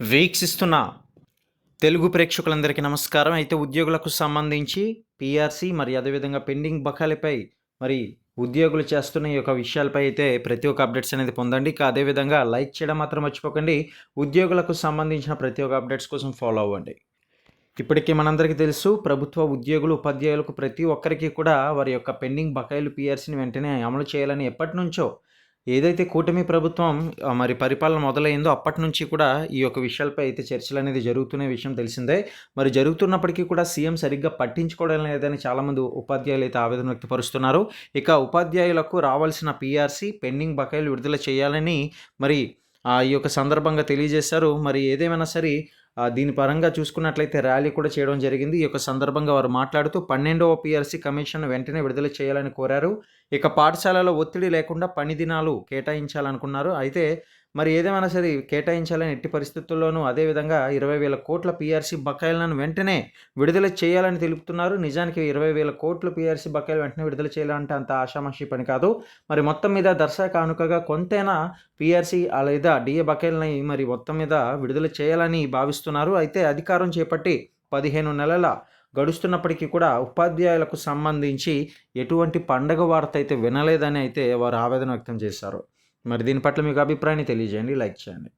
వీక్షిస్తున్న తెలుగు ప్రేక్షకులందరికీ నమస్కారం. అయితే ఉద్యోగులకు సంబంధించి పిఆర్సీ మరి అదేవిధంగా పెండింగ్ బకాయిలపై మరి ఉద్యోగులు చేస్తున్న ఈ యొక్క విషయాలపై అయితే ప్రతి ఒక్క అప్డేట్స్ అనేది పొందండి. ఇక అదేవిధంగా లైక్ చేయడం మాత్రం మర్చిపోకండి. ఉద్యోగులకు సంబంధించిన ప్రతి ఒక్క అప్డేట్స్ కోసం ఫాలో అవ్వండి. ఇప్పటికీ మనందరికీ తెలుసు ప్రభుత్వ ఉద్యోగులు ఉపాధ్యాయులకు ప్రతి ఒక్కరికి కూడా వారి యొక్క పెండింగ్ బకాయిలు పిఆర్సీని వెంటనే అమలు చేయాలని ఎప్పటి నుంచో ఏదైతే కూటమి ప్రభుత్వం మరి పరిపాలన మొదలైందో అప్పటి నుంచి కూడా ఈ యొక్క విషయాలపై అయితే చర్చలు అనేది జరుగుతున్న విషయం తెలిసిందే. మరి జరుగుతున్నప్పటికీ కూడా సీఎం సరిగ్గా పట్టించుకోవడం లేదని చాలామంది ఉపాధ్యాయులు అయితే ఆవేదన వ్యక్తపరుస్తున్నారు. ఇక ఉపాధ్యాయులకు రావాల్సిన పీఆర్సీ పెండింగ్ బకాయిలు విడుదల చేయాలని మరి ఈ యొక్క సందర్భంగా తెలియజేశారు. మరి ఏదేమైనా సరే దీని పరంగా చూసుకున్నట్లయితే ర్యాలీ కూడా చేయడం జరిగింది. ఈ యొక్క సందర్భంగా వారు మాట్లాడుతూ పన్నెండవ పిఆర్సీ కమిషన్ వెంటనే విడుదల చేయాలని కోరారు. ఇక పాఠశాలలో ఒత్తిడి లేకుండా పని దినాలు కేటాయించాలనుకున్నారు. అయితే మరి ఏదేమైనా సరే కేటాయించాలని ఎట్టి పరిస్థితుల్లోనూ అదేవిధంగా ఇరవై వేల కోట్ల పీఆర్సీ బకాయిలను వెంటనే విడుదల చేయాలని తెలుపుతున్నారు. నిజానికి ఇరవై వేల కోట్ల పీఆర్సీ బకాయిలు వెంటనే విడుదల చేయాలంటే అంత ఆషామాషి పని కాదు. మరి మొత్తం మీద దర్శక కానుకగా కొంతైనా పీఆర్సీ లేదా డిఏ బకాయిలని మరి మొత్తం మీద విడుదల చేయాలని భావిస్తున్నారు. అయితే అధికారం చేపట్టి పదిహేను నెలల గడుస్తున్నప్పటికీ కూడా ఉపాధ్యాయులకు సంబంధించి ఎటువంటి పండగ వార్త అయితే వినలేదని అయితే వారు ఆవేదన వ్యక్తం చేశారు. మరి దీని పట్ల మీకు అభిప్రాయాన్ని తెలియజేయండి లైక్ చేయండి.